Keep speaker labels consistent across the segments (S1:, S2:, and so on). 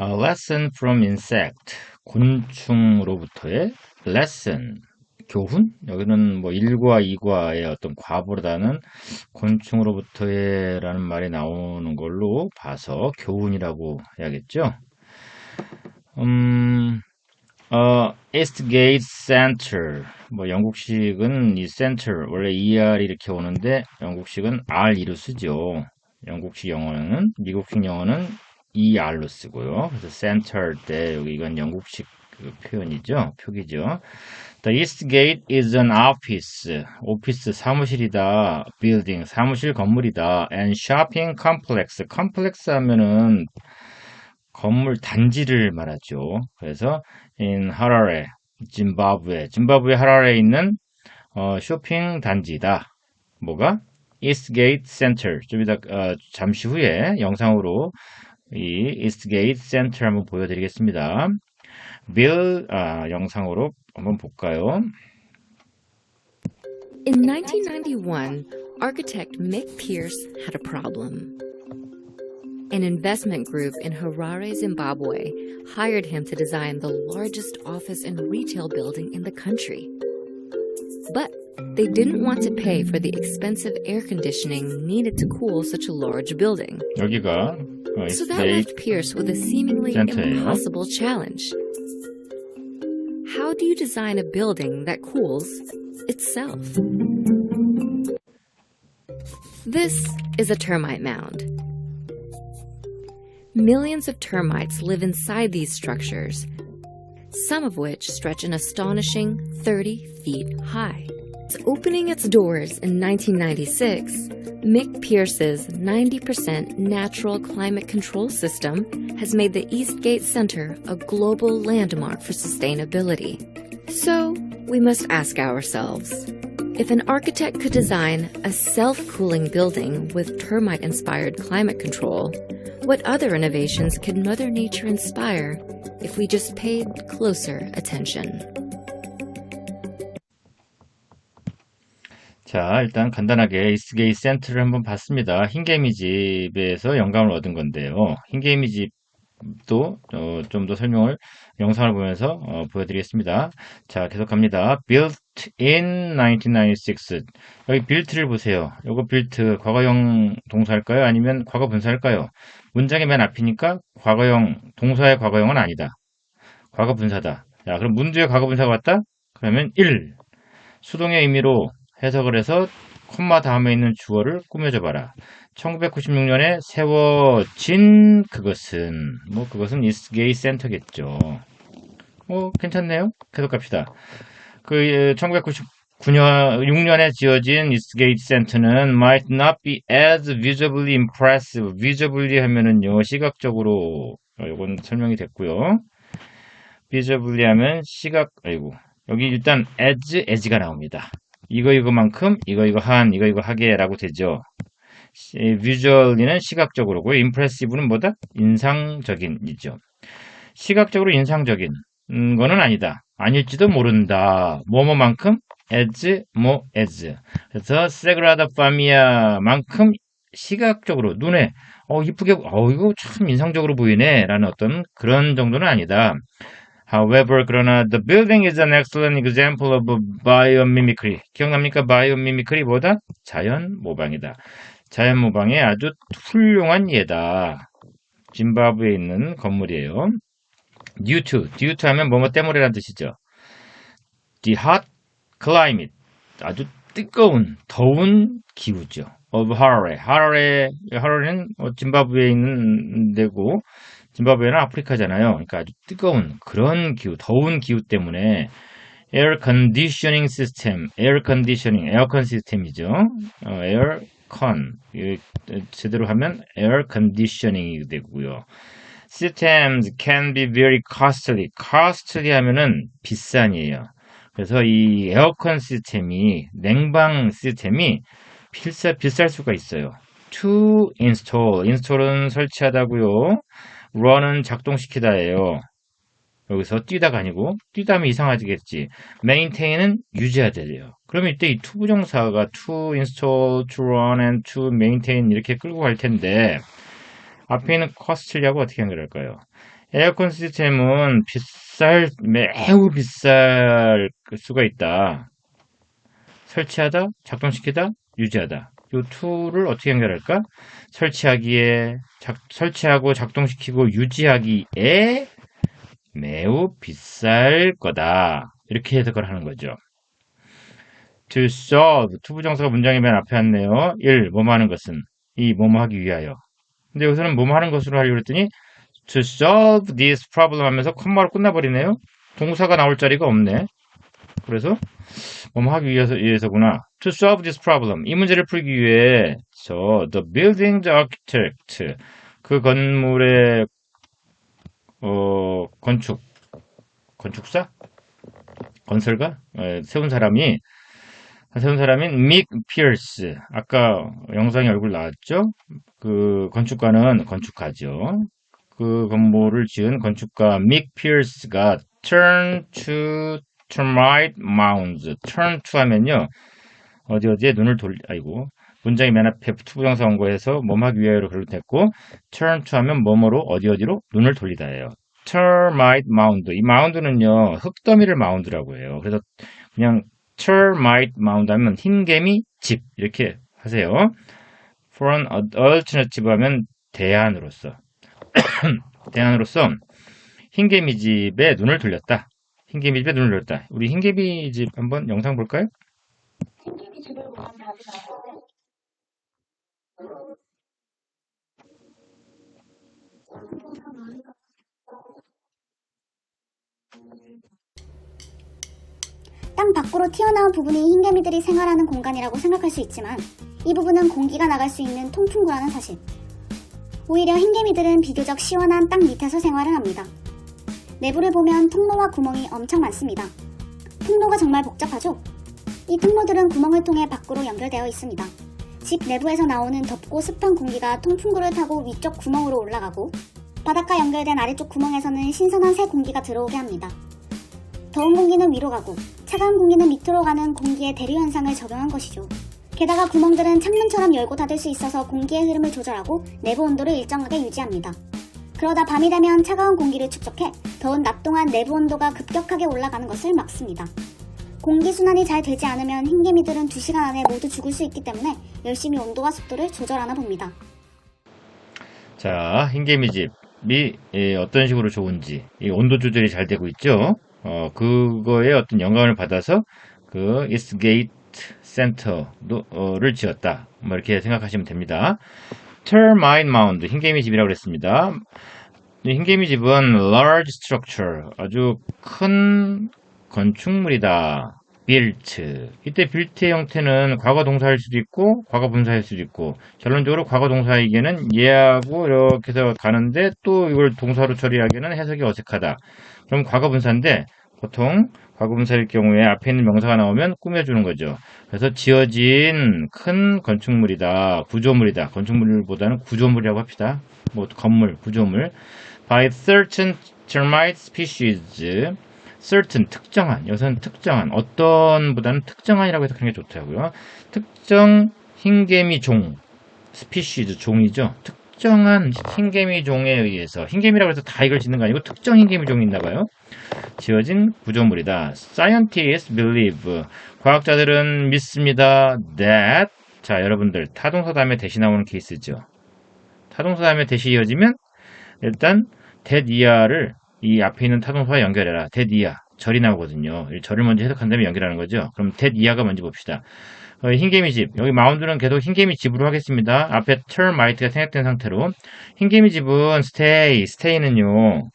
S1: A lesson from insect. 곤충으로부터의 lesson. 교훈? 여기는 뭐 1과 2과의 어떤 과보다는 곤충으로부터의 라는 말이 나오는 걸로 봐서 교훈이라고 해야겠죠. 음, 어, Eastgate Center. 뭐 영국식은 이 center 원래 ER이 이렇게 오는데 영국식은 R이로 쓰죠. 영국식 영어는 미국식 영어는 ER로 쓰고요. 그래서 center 때 여기 이건 영국식 그 표현이죠. 표기죠. The Eastgate is an office. 오피스 사무실이다. building 사무실 건물이다. and shopping complex. complex 하면은 건물 단지를 말하죠. 그래서 in Harare, 짐바브웨, 짐바브웨 하라레에 있는 어, 쇼핑 단지다. 뭐가? Eastgate Center. 좀 이따 어, 잠시 후에 영상으로 이 Eastgate Center 한번 보여드리겠습니다. 빌 아, 영상으로 한번 볼까요?
S2: In 1991, architect Mick Pierce had a problem. An investment group in Harare, Zimbabwe hired him to design the largest office and retail building in the country. But they didn't want to pay for the expensive air conditioning needed to cool such a large building.
S1: 여기가 어,
S2: so that left Pierce with a seemingly impossible challenge. How do you design a building that cools itself? This is a termite mound. Millions of termites live inside these structures, some of which stretch an astonishing 30 feet high. Opening its doors in 1996, Mick Pierce's 90% natural climate control system has made the Eastgate Center a global landmark for sustainability. So, we must ask ourselves if an architect could design a self cooling building with termite inspired climate control, what other innovations could Mother Nature inspire if we just paid closer attention?
S1: 자, 일단 간단하게 이스게이 센트를 한번 봤습니다. 흰개미 집에서 영감을 얻은 건데요. 흰개미 집도 어, 좀더 설명을 영상을 보면서 어, 보여드리겠습니다. 자, 계속 갑니다. Built in 1996. 여기 built를 보세요. 요거 built 과거형 동사일까요? 아니면 과거 분사일까요? 문장의 맨 앞이니까 과거형, 동사의 과거형은 아니다. 과거 분사다. 자, 그럼 문두의 과거 분사가 왔다? 그러면 1. 수동의 의미로 해석을 해서 콤마 다음에 있는 주어를 꾸며줘 봐라. 1996년에 세워진 그것은 뭐 그것은 이스게이 센터겠죠. 뭐 괜찮네요. 계속 갑시다. 그 1999년 6년에 지어진 이스게이트 센터는 might not be as visibly impressive. visibly 하면은요 시각적으로 어, 이건 설명이 됐고요. visibly 하면 시각 아이고 여기 일단 as as가 나옵니다. 이거 이거만큼 이거 이거 한 이거 이거 하게라고 되죠. visually는 시각적으로고 impressive는 뭐다? 인상적인이죠. 시각적으로 인상적인 음, 거는 아니다. 아닐지도 모른다. 뭐뭐만큼 as 뭐 as. 그래서 세그라다 파미아만큼 시각적으로 눈에 어 이쁘게 어 이거 참 인상적으로 보이네라는 어떤 그런 정도는 아니다. However, 그러나 the building is an excellent example of biomimicry. 기억납니까? biomimicry 뭐다? 자연 모방이다. 자연 모방의 아주 훌륭한 예다. 짐바브웨에 있는 건물이에요. due to, due to 하면 뭐뭐 때문에라는 뜻이죠. The hot climate, 아주 뜨거운, 더운 기후죠. of Harare. Harare는 어, 짐바브웨에 있는 데고, 짐바브웨는 아프리카잖아요. 그러니까 아주 뜨거운 그런 기후, 더운 기후 때문에 air conditioning system, air conditioning, 에어컨 시스템이죠. 어, aircon, 제대로 하면 air conditioning이 되고요. systems can be very costly. costly 하면은 비싼이에요. 그래서 이 에어컨 시스템이 냉방 시스템이 비쌀, 비쌀 수가 있어요. to install. install은 설치하다고요. Run은 작동시키다예요. 여기서 뛰다가 아니고 뛰다 하면 이상하겠지. maintain은 유지하다예요. 그러면 이때 이 to 부정사가 to install, to run, and to maintain 이렇게 끌고 갈 텐데 앞에 있는 costly하고 어떻게 연결할까요? 에어컨 시스템은 비쌀, 매우 비쌀 수가 있다. 설치하다, 작동시키다, 유지하다. 이 툴을 어떻게 연결할까? 설치하기에, 작, 설치하고 작동시키고 유지하기에 매우 비쌀 거다. 이렇게 해석을 하는 거죠. to solve, 투부정사가 문장의 맨 앞에 왔네요. 1. 뭐뭐 하는 것은. 2. 뭐뭐 하기 위하여. 근데 여기서는 뭐뭐 하는 것으로 하려고 했더니 to solve this problem 하면서 콤마로 끝나버리네요. 동사가 나올 자리가 없네. 그래서 뭐뭐 하기 위해서, 위해서구나. To solve this problem. 이 문제를 풀기 위해 저 the building architect 그 건물의 어, 건축 건축사 건설가 에, 세운 사람이 세운 사람인 믹 피어스 아까 영상에 얼굴 나왔죠? 그 건축가는 건축가죠. 그 건물을 지은 건축가 믹 피어스가 turn to termite mounds. turn to 하면요. 어디 어디에 눈을 돌리, 아이고. 문장이 맨 앞에 투부정사 원고에서 뭐하기 위하여로 글로됐고 turn to 하면 뭐뭐로 어디 어디로 눈을 돌리다예요. termite mound. 이 mound는요. 흙더미를 mound라고 해요. 그래서 그냥 termite mound 하면 흰개미 집 이렇게 하세요. for an alternative 하면 대안으로서 대안으로서 흰개미 집에 눈을 돌렸다. 흰개미 집에 눈을 돌렸다. 우리 흰개미 집 한번 영상 볼까요?
S3: 흰개미 집을 보면 답이 나오는
S4: 땅 밖으로 튀어나온 부분이 흰개미들이 생활하는 공간이라고 생각할 수 있지만 이 부분은 공기가 나갈 수 있는 통풍구라는 사실. 오히려 흰개미들은 비교적 시원한 땅 밑에서 생활을 합니다. 내부를 보면 통로와 구멍이 엄청 많습니다. 통로가 정말 복잡하죠? 이 통로들은 구멍을 통해 밖으로 연결되어 있습니다. 집 내부에서 나오는 덥고 습한 공기가 통풍구를 타고 위쪽 구멍으로 올라가고 바닥과 연결된 아래쪽 구멍에서는 신선한 새 공기가 들어오게 합니다. 더운 공기는 위로 가고 차가운 공기는 밑으로 가는 공기의 대류 현상을 적용한 것이죠. 게다가 구멍들은 창문처럼 열고 닫을 수 있어서 공기의 흐름을 조절하고 내부 온도를 일정하게 유지합니다. 그러다 밤이 되면 차가운 공기를 축적해 더운 낮 동안 내부 온도가 급격하게 올라가는 것을 막습니다. 공기 순환이 잘 되지 않으면 흰개미들은 2시간 안에 모두 죽을 수 있기 때문에 열심히 온도와 습도를 조절하나 봅니다.
S1: 자, 흰개미 집이 예, 어떤 식으로 좋은지 이 온도 조절이 잘 되고 있죠. 어, 그거에 어떤 영감을 받아서 그 이스게이트 센터를 지었다. 뭐 이렇게 생각하시면 됩니다. Termite 흰개미 집이라고 그랬습니다. 이 흰개미 집은 large structure, 아주 큰 건축물이다. Built. 이때 built의 형태는 과거 동사일 수도 있고 과거 분사일 수도 있고 결론적으로 과거 동사에게는 예하고 이렇게 해서 가는데 또 이걸 동사로 처리하기에는 해석이 어색하다. 그럼 과거 분사인데 보통 과거 분사일 경우에 앞에 있는 명사가 나오면 꾸며주는 거죠. 그래서 지어진 큰 건축물이다. 구조물이다. 건축물보다는 구조물이라고 합시다. 뭐 건물, 구조물. by certain termite species certain 특정한 여기서는 특정한 어떤보다는 특정한이라고 해석하는 게 좋다고요. 특정 흰개미 종 스피시즈 종이죠. 특정한 흰개미 종에 의해서 흰개미라고 해서 다 이걸 짓는 거 아니고 특정 흰개미 종이 있나 봐요. 지어진 구조물이다. Scientists believe 과학자들은 믿습니다. That 자 여러분들 타동사 다음에 대시 나오는 케이스죠. 타동사 다음에 대시 이어지면 일단 that 이하를 이 앞에 있는 타동사와 연결해라. 이하 절이 나오거든요. 절을 먼저 해석한 다음에 연결하는 거죠. 그럼 that 이하가 먼저 봅시다. 어, 흰개미 집. 여기 마운드는 계속 흰개미 집으로 하겠습니다. 앞에 termite가 생략된 상태로. 흰개미 집은 stay, stay는요.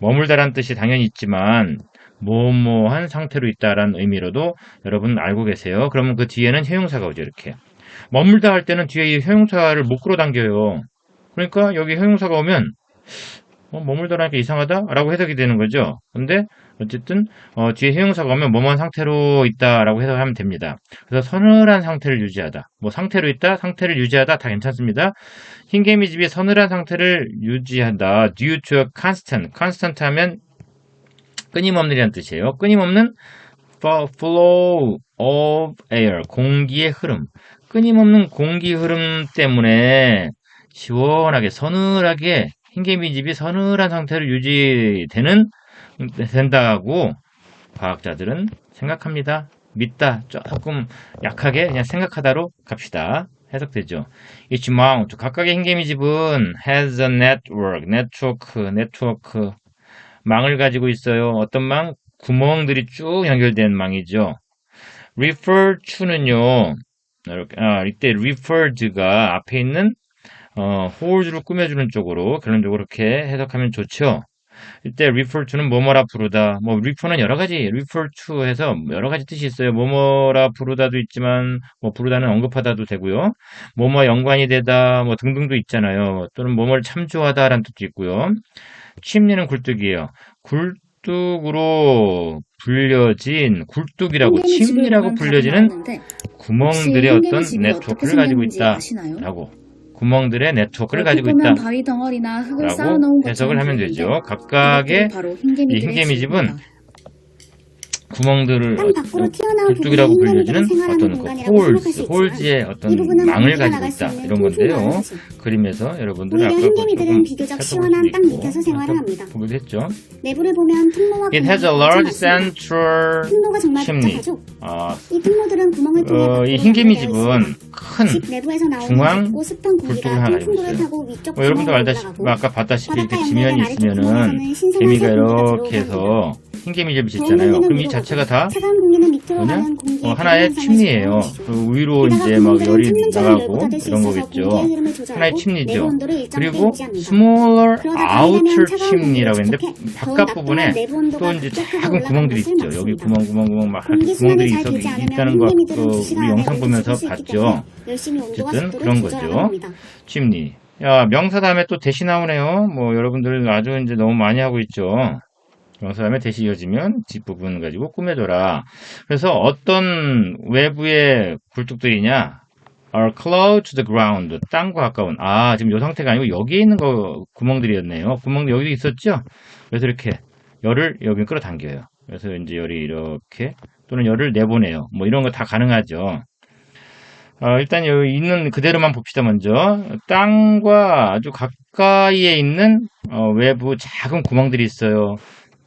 S1: 머물다란 뜻이 당연히 있지만 뭐뭐한 상태로 있다라는 의미로도 여러분 알고 계세요. 그러면 그 뒤에는 형용사가 오죠. 이렇게. 머물다 할 때는 뒤에 이 형용사를 못 끌어당겨요. 그러니까 여기 형용사가 오면 어, 머물다라니까 이상하다라고 해석이 되는 거죠. 근데 어쨌든 어, 뒤에 형용사가 오면 뭐뭐한 상태로 있다라고 해석하면 됩니다. 그래서 서늘한 상태를 유지하다. 뭐 상태로 있다, 상태를 유지하다 다 괜찮습니다. 흰개미 집이 서늘한 상태를 유지한다. due to constant. constant 하면 끊임없는이라는 뜻이에요. 끊임없는 flow of air. 공기의 흐름. 끊임없는 공기 흐름 때문에 시원하게 서늘하게 흰개미 집이 서늘한 상태로 유지되는 된다고 과학자들은 생각합니다. 믿다 조금 약하게 그냥 생각하다로 갑시다. 해석되죠. Each mount 각각의 흰개미 집은 has a network, 네트워크, 네트워크 망을 가지고 있어요. 어떤 망? 구멍들이 쭉 연결된 망이죠. refer to는요. 이렇게, 아, 이때 referred가 앞에 있는 어, 홀즈를 꾸며주는 쪽으로 결론적으로 그렇게 해석하면 좋죠. 이때 refer to는 뭐뭐라 부르다. 뭐 refer는 여러 가지 refer to 해서 여러 가지 뜻이 있어요. 뭐뭐라 부르다도 있지만 뭐 부르다는 언급하다도 되고요. 뭐뭐 연관이 되다 뭐 등등도 있잖아요. 또는 뭐뭐를 참조하다라는 뜻도 있고요. 침리는 굴뚝이에요. 굴뚝으로 불려진 굴뚝이라고 침리라고 불려지는 구멍들의 어떤 네트워크를 가지고
S5: 생겼는지
S1: 있다.
S5: 아시나요?
S1: 라고. 구멍들의 네트워크를 가지고 있다.
S5: 바위 덩어리나 흙을 쌓아놓은
S1: 해석을 하면 되죠. 각각의
S5: 이 흰개미
S1: 집은
S5: 집입니다.
S1: 구멍들을
S4: 부분이
S1: 불려지는 어떤 그 홀즈, 홀즈의
S4: 이
S1: 어떤 망을 가지고 있다. 이런 건데요. 그림에서 여러분들 아까 조금
S4: 비교적 시원한
S1: 수도
S4: 땅
S1: 있고
S4: 밑에서 생활을
S1: 아까
S4: 합니다.
S1: 보기도 했죠.
S4: 내부를 보면 통로와
S1: It has a large central
S4: 통로가 정말
S1: chimney. 아,
S4: 이 통로들은 구멍을 통해
S1: 어, 이 흰개미 집은. 큰 중앙 굴뚝을 하나 있어요. 뭐 여러분도 알다시피 아까 봤다시피 이렇게 지면이 있으면은 개미가 이렇게 해서 흰개미 집이
S4: 더운
S1: 있잖아요. 그럼 이 자체가 다 뭐냐? 어, 하나의 침리예요. 그 위로 이제 막 열이 나가고 이런 거겠죠. 하나의 침리죠. 그리고
S4: 가능하면 차가운
S1: chimney라고 했는데 바깥 부분에 또 이제 작은 구멍들이 있죠. 여기. 구멍 구멍 구멍 막 구멍들이 있어 있다는 거 그 우리 영상 보면서 봤죠. 어쨌든 그런 거죠. 침리. 야, 명사 다음에 또 대시 나오네요. 뭐 여러분들 아주 이제 너무 많이 하고 있죠. 명사 다음에 대시 이어지면 뒷부분 가지고 꾸며줘라. 그래서 어떤 외부의 굴뚝들이냐? are close to the ground. 땅과 가까운. 아, 지금 이 상태가 아니고 여기에 있는 거 구멍들이었네요. 구멍 여기 있었죠? 그래서 이렇게 열을 여기 끌어당겨요. 그래서 이제 열이 이렇게 또는 열을 내보내요. 뭐 이런 거 다 가능하죠. 어, 일단 여기 있는 그대로만 봅시다, 먼저. 땅과 아주 가까이에 있는 어, 외부 작은 구멍들이 있어요.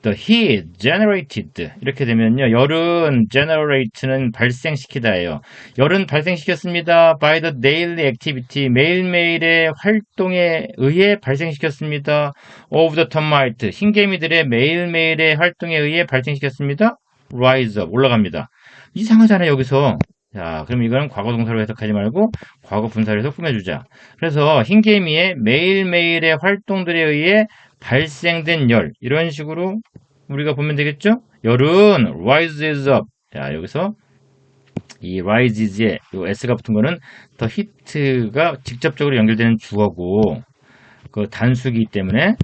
S1: The heat generated. 이렇게 되면요. 열은 generate는 발생시키다예요. 열은 발생시켰습니다. by the daily activity. 매일매일의 활동에 의해 발생시켰습니다. of the termite. 흰개미들의 매일매일의 활동에 의해 발생시켰습니다. rise up. 올라갑니다. 이상하잖아요, 여기서. 자, 그럼 이거는 과거 동사로 해석하지 말고 과거 분사로 해서 꾸며주자. 그래서 흰개미의 매일매일의 활동들에 의해 발생된 열. 이런 식으로 우리가 보면 되겠죠? 열은 rises up. 자, 여기서 이 rises에 요 s가 붙은 거는 더 히트가 직접적으로 연결되는 주어고 그 단수기 때문에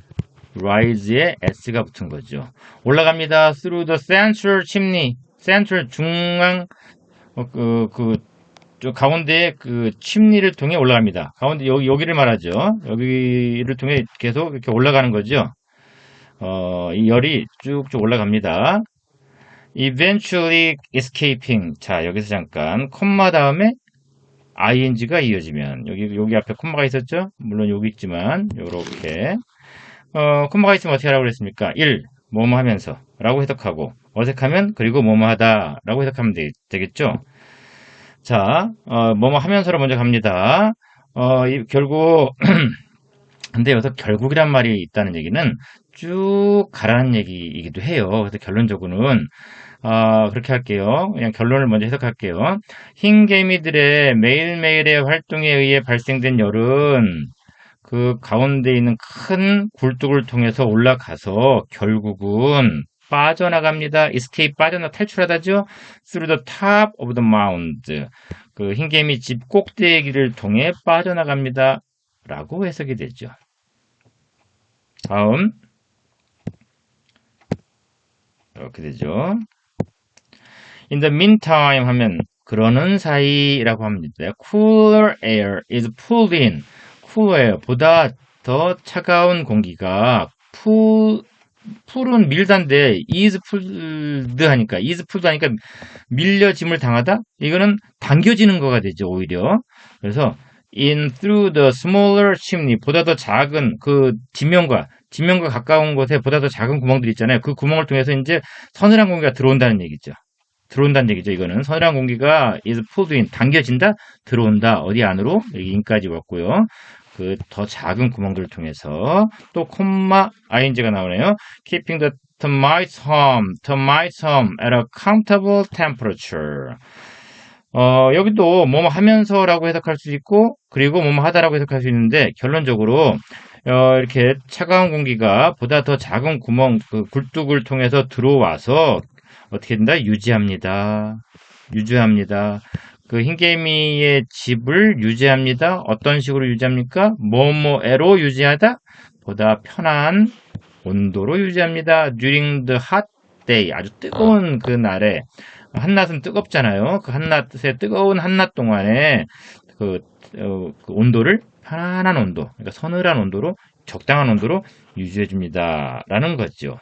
S1: rise에 s가 붙은 거죠. 올라갑니다. through the central chimney. central 중앙 어, 그, 그, 저 가운데 그 침리를 통해 올라갑니다. 가운데 여기, 여기를 말하죠. 여기를 통해 계속 이렇게 올라가는 거죠. 어, 이 열이 쭉쭉 올라갑니다. eventually escaping. 자, 여기서 잠깐, 콤마 다음에 ing가 이어지면, 여기, 여기 앞에 콤마가 있었죠? 물론 여기 있지만, 요렇게. 어, 콤마가 있으면 어떻게 하라고 그랬습니까? 1. 뭐뭐 하면서. 라고 해석하고, 어색하면, 그리고 뭐뭐 하다. 라고 해석하면 되, 되겠죠? 자, 어, 뭐뭐 하면서로 먼저 갑니다. 어, 이, 결국, 근데 여기서 결국이란 말이 있다는 얘기는 쭉 가라는 얘기이기도 해요. 그래서 결론적으로는, 어, 그렇게 할게요. 그냥 결론을 먼저 해석할게요. 흰 개미들의 매일매일의 활동에 의해 발생된 열은 그 가운데 있는 큰 굴뚝을 통해서 올라가서 결국은 빠져나갑니다. escape 빠져나 탈출하다죠. through the top of the mound. 그 흰개미 집 꼭대기를 통해 빠져나갑니다. 라고 해석이 되죠. 다음 이렇게 되죠. In the meantime 하면 그러는 사이라고 합니다. Cooler air is pulled in. cooler air 보다 더 차가운 공기가 pull 풀은 밀단데 is pulled 하니까 is pulled 하니까 밀려짐을 당하다 이거는 당겨지는 거가 되죠 오히려 그래서 in through the smaller chimney 보다 더 작은 그 지면과 지면과 가까운 곳에 보다 더 작은 구멍들 있잖아요. 그 구멍을 통해서 이제 서늘한 공기가 들어온다는 얘기죠. 들어온다는 얘기죠. 이거는 서늘한 공기가 is pulled in 당겨진다, 들어온다. 어디 안으로 여기 인까지 왔고요. 그 더 작은 구멍들을 통해서 또 콤마 ing가 나오네요. keeping the termites home, termites home at a comfortable temperature. 어, 여기도 뭐뭐 하면서라고 해석할 수 있고, 그리고 뭐뭐 하다라고 해석할 수 있는데, 결론적으로, 어, 이렇게 차가운 공기가 보다 더 작은 구멍, 그 굴뚝을 통해서 들어와서 어떻게 된다? 유지합니다. 유지합니다. 그 흰개미의 집을 유지합니다. 어떤 식으로 유지합니까? 뭐뭐에로 유지하다? 보다 편한 온도로 유지합니다. During the hot day. 아주 뜨거운 그 날에 한낮은 뜨겁잖아요. 그 한낮의 뜨거운 한낮 동안에 그, 어, 그 온도를 편안한 온도, 그러니까 서늘한 온도로 적당한 온도로 유지해 줍니다. 라는 거죠.